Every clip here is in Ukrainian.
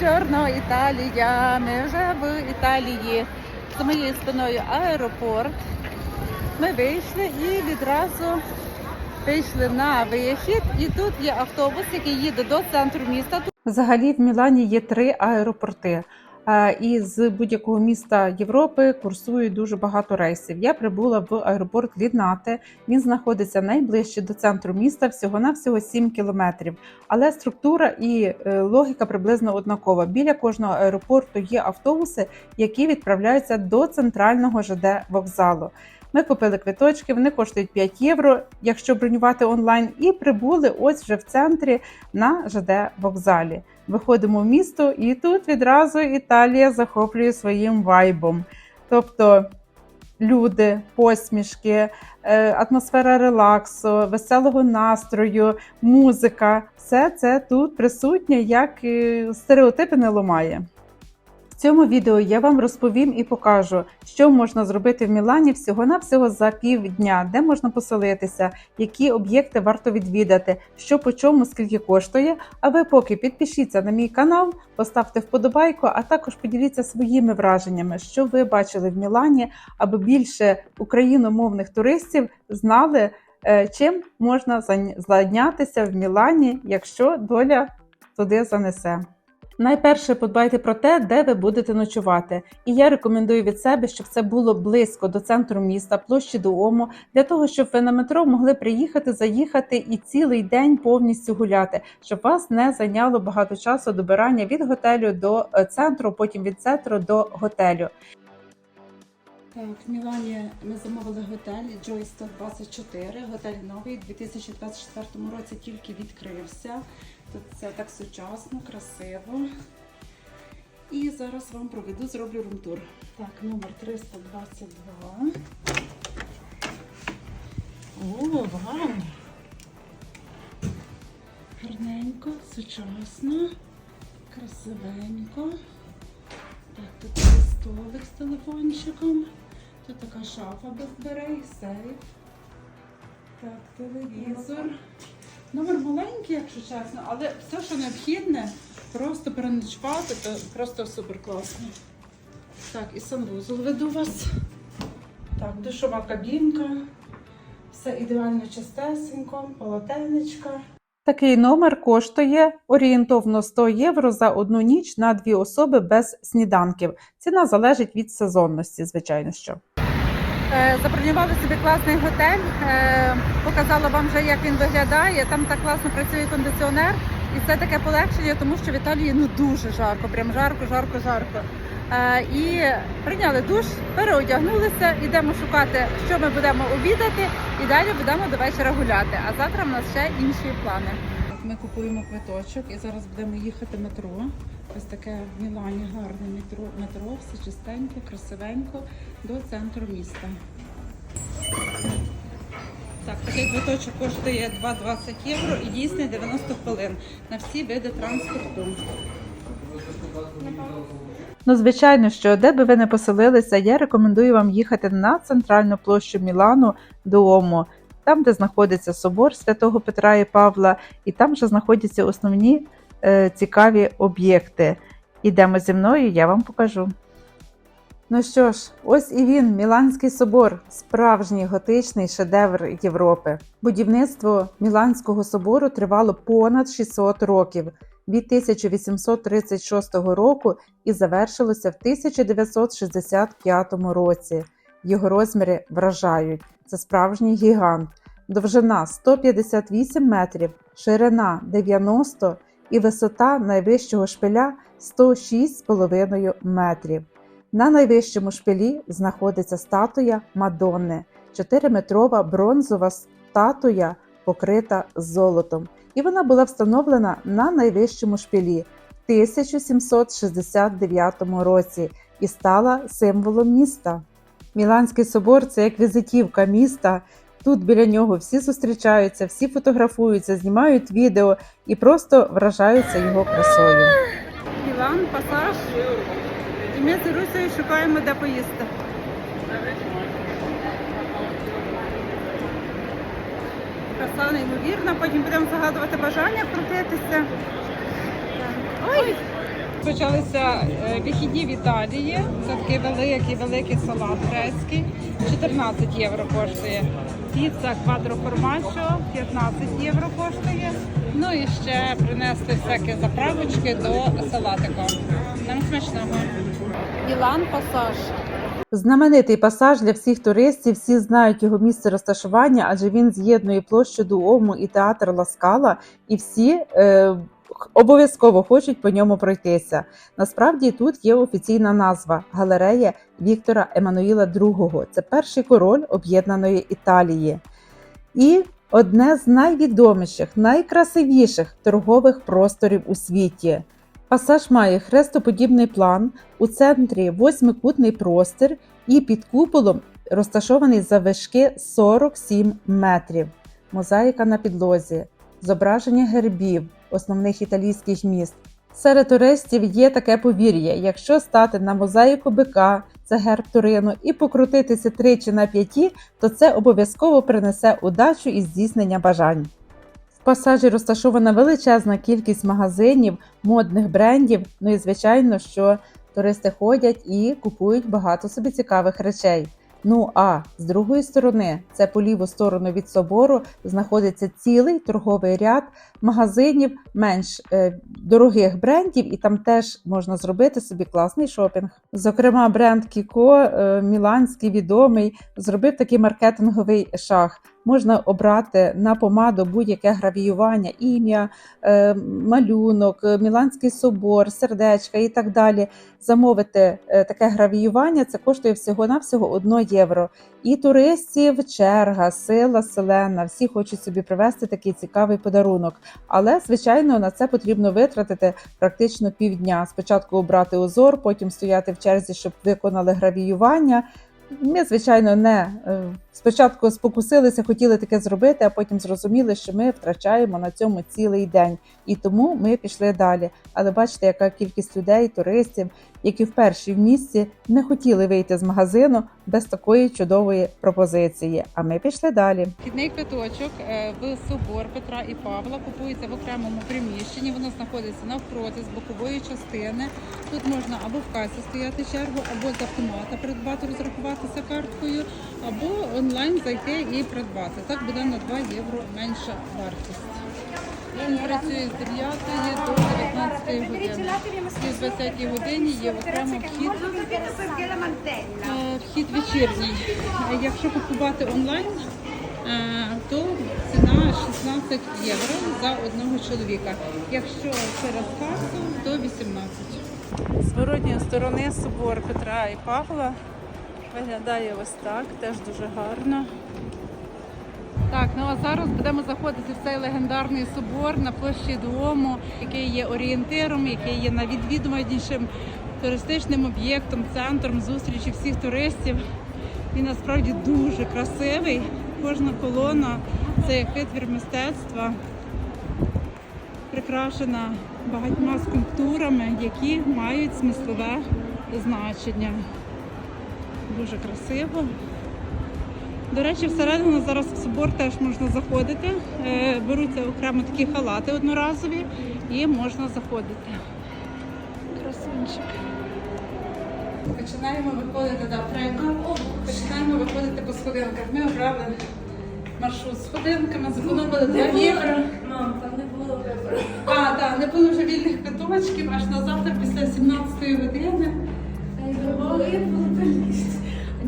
Чорно Італія. Ми вже в Італії. За моєю спиною аеропорт. Ми вийшли і відразу вийшли на вихід. І тут є автобус, який їде до центру міста. Взагалі в Мілані є три аеропорти. Е, І з будь-якого міста Європи курсує дуже багато рейсів. Я прибула в аеропорт Лінате. Він знаходиться найближче до центру міста, всього на всього 7 кілометрів. Але структура і е, логіка приблизно однакова. Біля кожного аеропорту є автобуси, які відправляються до центрального ЖД вокзалу. Ми купили квиточки, вони коштують 5 євро, якщо бронювати онлайн, і прибули ось вже в центрі на ЖД вокзалі. Виходимо в місто, і тут відразу Італія захоплює своїм вайбом. Тобто люди, посмішки, е, атмосфера релаксу, веселого настрою, музика все це тут присутнє, як стереотипи не ламає. Цьому відео я вам розповім і покажу, що можна зробити в Мілані всього-навсього за півдня, де можна поселитися, які об'єкти варто відвідати, що по чому, скільки коштує. А ви поки підпишіться на мій канал, поставте вподобайку, а також поділіться своїми враженнями, що ви бачили в Мілані, аби більше україномовних туристів знали, е, чим можна зайнятися в Мілані, якщо доля туди занесе. Найперше подбайте про те, де ви будете ночувати. І я рекомендую від себе, щоб це було близько до центру міста, площі Дуому, для того, щоб ви на метро могли приїхати, заїхати і цілий день повністю гуляти, щоб вас не зайняло багато часу добирання від готелю до е, центру, потім від центру до готелю. Так, в Мілані ми замовили готель Joy 124. Готель новий у 2024 році тільки відкрився. Тут це так сучасно, красиво. І зараз вам проведу, зроблю румтур. Так, номер 322. О, вау! Гарненько, сучасно, красивенько. Так, тут є столик з телефончиком. Тут така шафа без дверей, сейф. Так, телевізор. Номер маленький, якщо чесно, але все, що необхідне, просто переночувати, то просто супер класно. Так, і санвузол веду вас. Так, душова кабінка. Все ідеально чистесенько, полотенечка. Такий номер коштує орієнтовно 100 євро за одну ніч на дві особи без сніданків. Ціна залежить від сезонності, звичайно що. Е, Забронювали собі класний готель. е, Показала вам вже, як він виглядає. Там так класно працює кондиціонер, і це таке полегшення, тому що в Італії ну дуже жарко, прям жарко, жарко, жарко. Е, І прийняли душ, переодягнулися, йдемо шукати, що ми будемо обідати, і далі будемо до вечора гуляти. А завтра в нас ще інші плани. Ми купуємо квиточок і зараз будемо їхати метро. Ось таке в Мілані гарне метро, метро, все чистенько, красивенько до центру міста. Так, такий квиточок коштує 2,20 євро і дійсний 90 хвилин на всі види транспорту. Ну, звичайно, що де би ви не поселилися, я рекомендую вам їхати на центральну площу Мілану Дуомо, там, де знаходиться собор святого Петра і Павла, і там же знаходяться основні е, цікаві об'єкти. Ідемо зі мною, я вам покажу. Ну що ж, ось і він, Міланський собор, справжній готичний шедевр Європи. Будівництво Міланського собору тривало понад 600 років від 1836 року і завершилося в 1965 році. Його розміри вражають. Це справжній гігант. Довжина 158 метрів, ширина 90 і висота найвищого шпиля 106,5 метрів. На найвищому шпилі знаходиться статуя Мадонни, 4-метрова бронзова статуя, покрита золотом. І вона була встановлена на найвищому шпилі в 1769 році і стала символом міста. Міланський собор це як візитівка міста. Тут біля нього всі зустрічаються, всі фотографуються, знімають відео і просто вражаються його красою. Мілан, пасаж. І ми з Русею шукаємо, де поїсти. Краса неймовірна, потім будемо загадувати бажання крутитися. Ой! Почалися е, вихідні в Італії. Це такий великий, великий салат грецький. 14 євро коштує. Піца квадро формачо 15 євро коштує. Ну і ще принесли всякі заправочки до салатику. Нам смачного. Ілан пасаж. Знаменитий пасаж для всіх туристів. Всі знають його місце розташування, адже він з'єднує площу Дуому і театр Ласкала, і всі е, обов'язково хочуть по ньому пройтися. Насправді тут є офіційна назва галерея Віктора Еммануїла II. Це перший король об'єднаної Італії. І одне з найвідоміших, найкрасивіших торгових просторів у світі. Пасаж має хрестоподібний план, у центрі восьмикутний простір і під куполом розташований завишки 47 метрів. Мозаїка на підлозі, зображення гербів основних італійських міст. Серед туристів є таке повір'я: якщо стати на мозаїку бика, це герб Турину, і покрутитися тричі на п'яті, то це обов'язково принесе удачу і здійснення бажань. В пасажі розташована величезна кількість магазинів, модних брендів. Ну і звичайно, що туристи ходять і купують багато собі цікавих речей. Ну а з другої сторони, це по ліву сторону від собору, знаходиться цілий торговий ряд магазинів менш е, дорогих брендів, і там теж можна зробити собі класний шопінг. Зокрема, бренд Кіко, е, міланський відомий, зробив такий маркетинговий шаг. Можна обрати на помаду будь-яке гравіювання, ім'я, е, малюнок, Міланський собор, сердечка і так далі. Замовити е, таке гравіювання це коштує всього-навсього 1 євро. І туристів черга, сила селена, всі хочуть собі привезти такий цікавий подарунок. Але, звичайно, на це потрібно витратити практично півдня. Спочатку обрати узор, потім стояти в черзі, щоб виконали гравіювання. Ми, звичайно, не е, спочатку спокусилися, хотіли таке зробити, а потім зрозуміли, що ми втрачаємо на цьому цілий день. І тому ми пішли далі. Але бачите, яка кількість людей, туристів, які вперше в місті не хотіли вийти з магазину без такої чудової пропозиції. А ми пішли далі. Вхідний квиточок е, в собор Петра і Павла купується в окремому приміщенні. Воно знаходиться навпроти з бокової частини. Тут можна або в касі стояти чергу, або з автомата придбати, розрахуватися карткою, або онлайн зайти і придбати. Так буде на 2 євро менша вартість. Він працює з 9 до 19 години. І з 20 годині є окремо вхід Е, Вхід вечірній. Е, Якщо купувати онлайн, е, то ціна 16 євро за одного чоловіка. Якщо через касу, то 18. З воротньої сторони собор Петра і Павла виглядає ось так, теж дуже гарно. Так, ну а зараз будемо заходити в цей легендарний собор на площі Дуому, який є орієнтиром, який є найвідвідуванішим туристичним об'єктом, центром зустрічі всіх туристів. Він насправді дуже красивий. Кожна колона це як витвір мистецтва, прикрашена багатьма скульптурами, які мають смислове значення. Дуже красиво. До речі, всередину зараз в собор теж можна заходити. Е, Беруться окремо такі халати одноразові і можна заходити. Красунчик. Починаємо виходити да, прямо. Починаємо виходити по сходинках. Ми обрали маршрут з сходинками, зекономили 2 євро. Мам, там не було вибору. А, так, не було вже вільних квиточків, аж на завтра після 17 години. Було б ліс.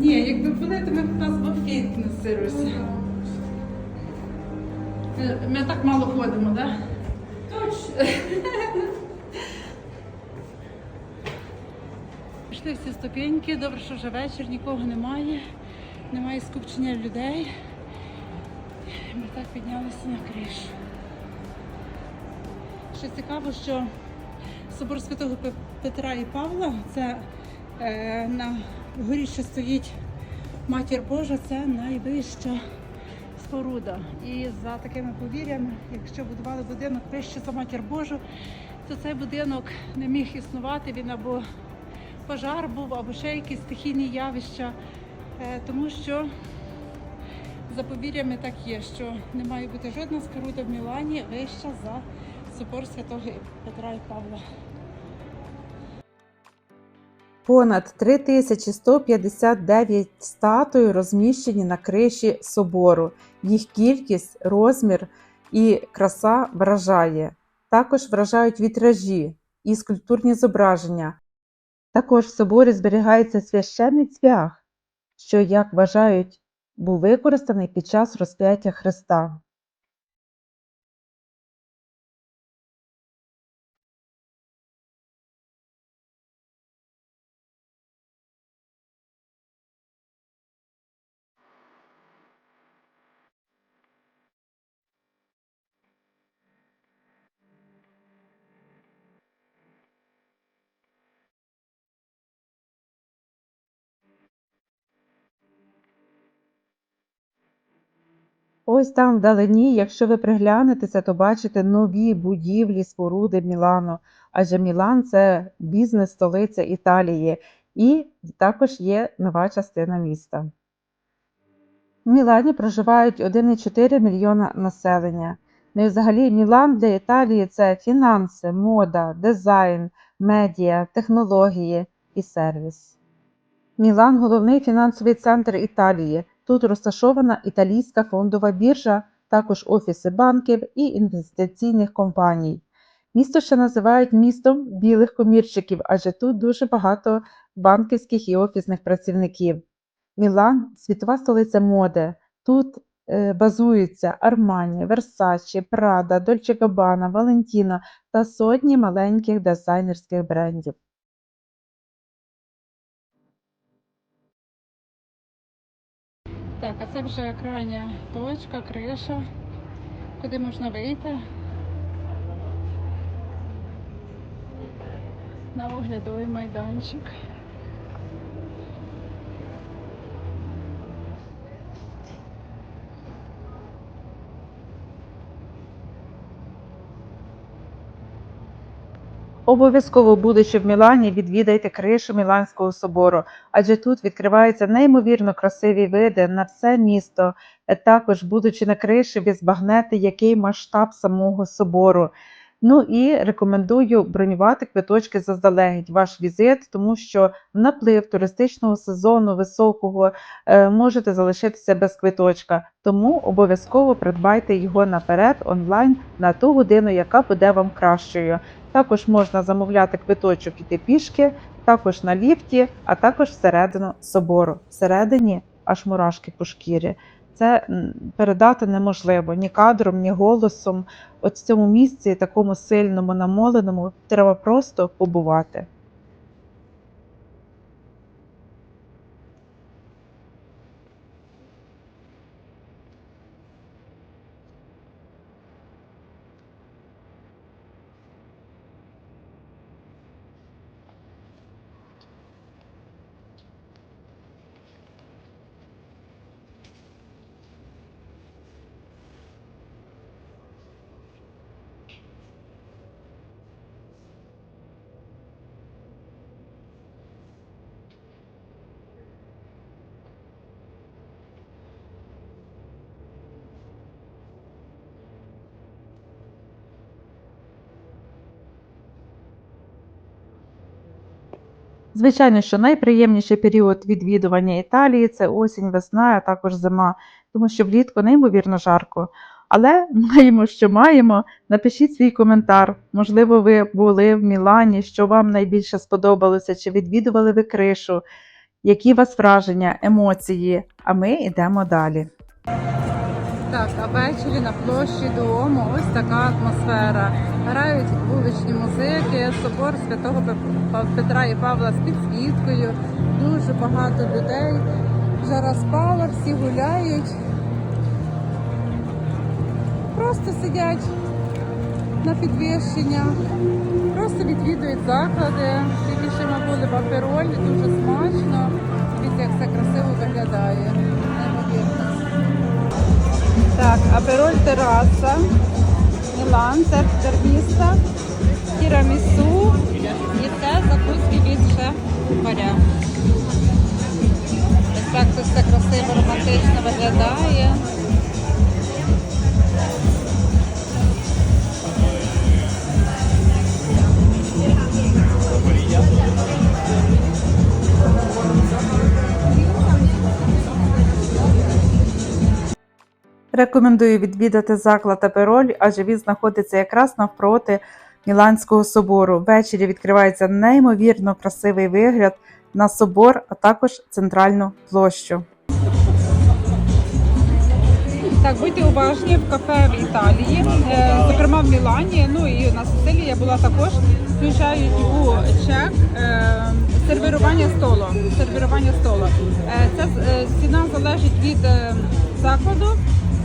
Ні, якби були, то ми б нас не сируся. Ми так мало ходимо, так? Точно. Пішли всі ступеньки, добре, що вже вечір, нікого немає, немає скупчення людей. Ми так піднялися на кришу. Ще цікаво, що собор святого Петра і Павла це е, на горі, що стоїть Матір Божа, це найвища споруда. І за такими повір'ями, якщо будували будинок вище за Матір Божу, то цей будинок не міг існувати. Він або пожар був, або ще якісь стихійні явища, Е, тому що за повір'ями так є, що не має бути жодна споруда в Мілані вища за собор святого Петра і Павла. Понад 3159 статуй розміщені на криші собору. Їх кількість, розмір і краса вражає. Також вражають вітражі і скульптурні зображення. Також в соборі зберігається священний цвях, що, як вважають, був використаний під час розп'яття Христа. Ось там вдалині, якщо ви приглянетеся, то бачите нові будівлі, споруди Мілану. Адже Мілан це бізнес-столиця Італії, і також є нова частина міста. В Мілані проживають 1,4 мільйона населення. Ну і взагалі Мілан для Італії це фінанси, мода, дизайн, медіа, технології і сервіс. Мілан головний фінансовий центр Італії. Тут розташована італійська фондова біржа, також офіси банків і інвестиційних компаній. Місто ще називають містом білих комірчиків, адже тут дуже багато банківських і офісних працівників. Мілан світова столиця моди. Тут е, базуються Armani, Versace, Prada, Dolce Gabbana, Valentino та сотні маленьких дизайнерських брендів. Так, а це вже крайня точка, криша, куди можна вийти. На оглядовий майданчик. Обов'язково, будучи в Мілані, відвідайте кришу Міланського собору, адже тут відкриваються неймовірно красиві види на все місто. Е, Також, будучи на криші, ви збагнете, який масштаб самого собору. Ну і рекомендую бронювати квиточки заздалегідь ваш візит, тому що наплив туристичного сезону високого е, можете залишитися без квиточка. Тому обов'язково придбайте його наперед онлайн на ту годину, яка буде вам кращою. Також можна замовляти квиточок іти пішки, також на ліфті, а також всередину собору. Всередині аж мурашки по шкірі. Це передати неможливо ні кадром, ні голосом. От в цьому місці, такому сильному, намоленому, треба просто побувати. Звичайно, що найприємніший період відвідування Італії це осінь, весна, а також зима, тому що влітку неймовірно жарко. Але маємо, що маємо. Напишіть свій коментар. Можливо, ви були в Мілані, що вам найбільше сподобалося, чи відвідували ви кришу, які у вас враження, емоції. А ми йдемо далі. Так, а ввечері на площі Дуому ось така атмосфера. Грають вуличні музики, собор святого Петра і Павла з підсвіткою. Дуже багато людей. Вже розпала, всі гуляють. Просто сидять на підвищення, просто відвідують заклади. Тільки що ми були в Аперолі, дуже смачно. Дивіться, як все красиво виглядає. Неймовірно. Так, апероль тераса, Мілан, терміста, міста, тірамісу і це закуски від шеф-кухаря. Так це все красиво, романтично виглядає. Рекомендую відвідати заклад Апероль, адже він знаходиться якраз навпроти Міланського собору. Ввечері відкривається неймовірно красивий вигляд на собор, а також центральну площу. Так, будьте уважні в кафе в Італії, е, зокрема в Мілані. Ну і на Сицилії я була також. Включають у чек е, сервірування столу. Сервірування столу. Е, Ця е, ціна залежить від закладу.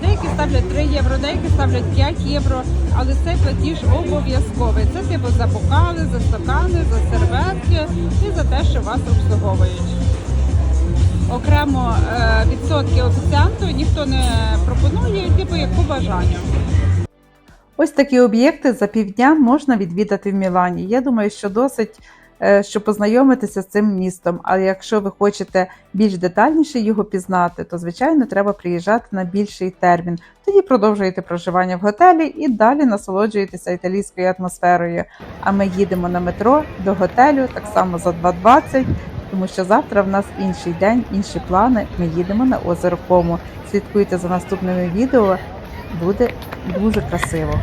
Деякі ставлять 3 євро, деякі ставлять 5 євро, але цей платіж обов'язковий. Це типу за бокали, за стакани, за серветки і за те, що вас обслуговують окремо е, відсотки офіціанту ніхто не пропонує, типу як по бажанню. Ось такі об'єкти за півдня можна відвідати в Мілані. Я думаю, що досить, щоб познайомитися з цим містом. Але якщо ви хочете більш детальніше його пізнати, то звичайно треба приїжджати на більший термін. Тоді продовжуєте проживання в готелі і далі насолоджуєтеся італійською атмосферою. А ми їдемо на метро до готелю так само за 2.20, тому що завтра в нас інший день, інші плани. Ми їдемо на озеро Кому. Слідкуйте за наступними відео. Буде дуже красиво.